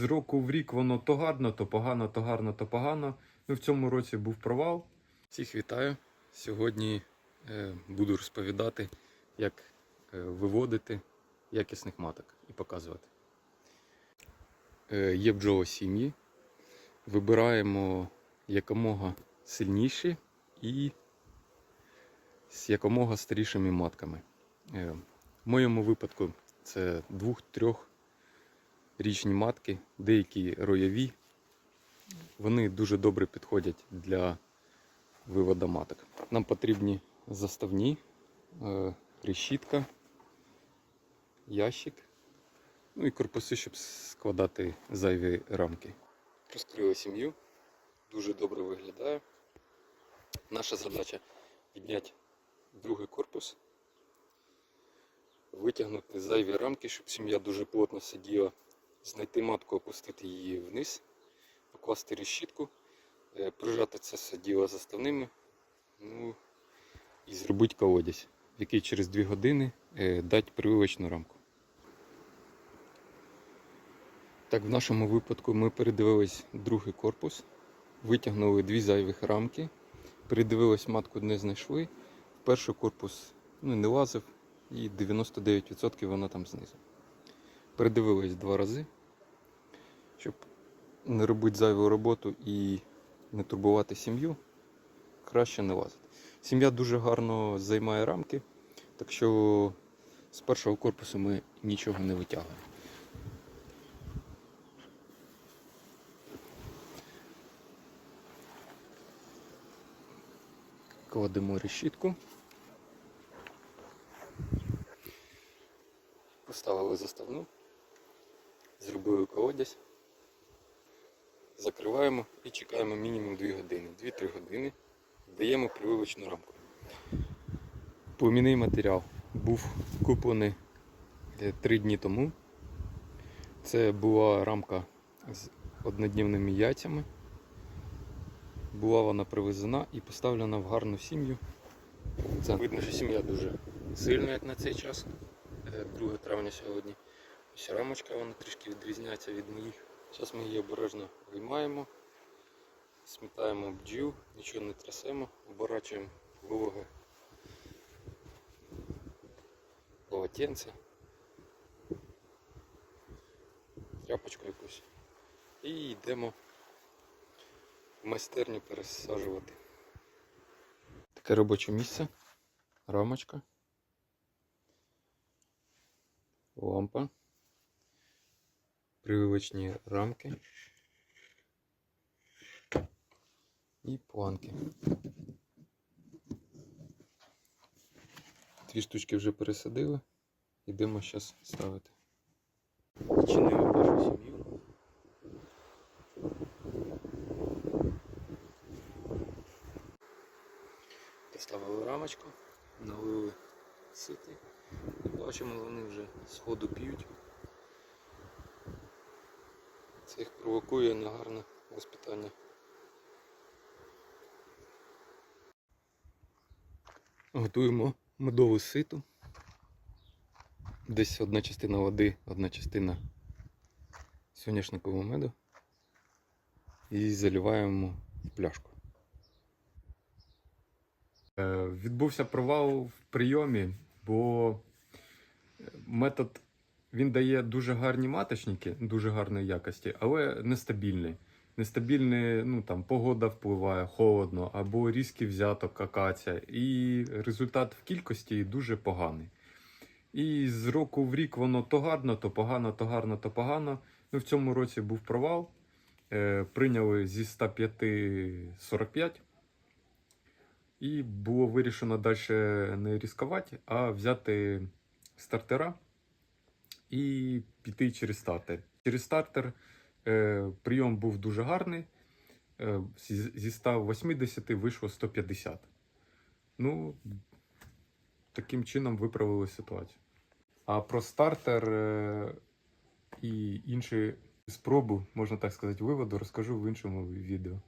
з року в рік воно то гарно, то погано, то гарно, то погано. Ну, в цьому році був провал. Всіх вітаю. Сьогодні е, буду розповідати, як е, виводити якісних маток і показувати. Е, є бджола сім'ї. Вибираємо якомога сильніші і з якомога старішими матками. Е, В моєму випадку це двох-трьох річні матки, деякі роєві. Вони дуже добре підходять для виводу маток. Нам потрібні заставні, е, решітка, ящик, ну і корпуси, щоб складати зайві рамки. Розкрили сім'ю, дуже добре виглядає. Наша задача підняти другий корпус, витягнути зайві рамки, щоб сім'я дуже плотно сиділа, знайти матку, опустити її вниз, покласти решітку, е, прижати це все діло заставними, ну і зробити колодязь, який через 2 години е, дати прививочну рамку. Так, в нашому випадку ми передивились другий корпус, витягнули дві зайвих рамки, передивились матку, не знайшли. Перший корпус ну, не лазив і 99% вона там знизу. Передивились два рази, щоб не робити зайву роботу і не турбувати сім'ю, краще не лазити. Сім'я дуже гарно займає рамки, так що з першого корпусу ми нічого не витягуємо. Кладемо решітку. Поставили заставну, зробили колодязь, закриваємо і чекаємо мінімум 2 години. 2-3 години даємо прививочну рамку. Племінний матеріал був куплений 3 дні тому. Це була рамка з однодневними яйцями. Була вона привезена і поставлена в гарну сім'ю. Це видно, що сім'я дуже сильна, як на цей час. Е, 2 травня сьогодні. Ось рамочка вона трішки відрізняється від моїх. Зараз ми її обережно виймаємо, смітаємо бджіл, нічого не трясемо, оборачуємо вологе полотенце, тряпочку якусь. І йдемо в майстерню пересаджувати. Таке робоче місце, рамочка, лампа, прививочні рамки і планки. Дві штучки вже пересадили, йдемо зараз ставити. Чинимо першу сім'ю. Поставили рамочку, налили сити. І бачимо, вони вже сходу п'ють. Це їх провокує на гарне воспитання. Готуємо медову ситу. Десь одна частина води, одна частина соняшникового меду. І заливаємо в пляшку. Е, Відбувся провал в прийомі, бо метод він дає дуже гарні маточники, дуже гарної якості, але нестабільний. Нестабільний, ну там погода впливає, холодно, або різкий взяток акація. І результат в кількості дуже поганий. І з року в рік воно то гарно, то погано, то гарно, то погано. Ну, в цьому році був провал. Е, прийняли зі 105 45. І було вирішено далі не ризикувати, а взяти стартера і піти через стартер. Через стартер е, прийом був дуже гарний. Е, зі зі 180 вийшло 150. Ну, таким чином виправили ситуацію. А про стартер е, і інші спроби, можна так сказати, виводу розкажу в іншому відео.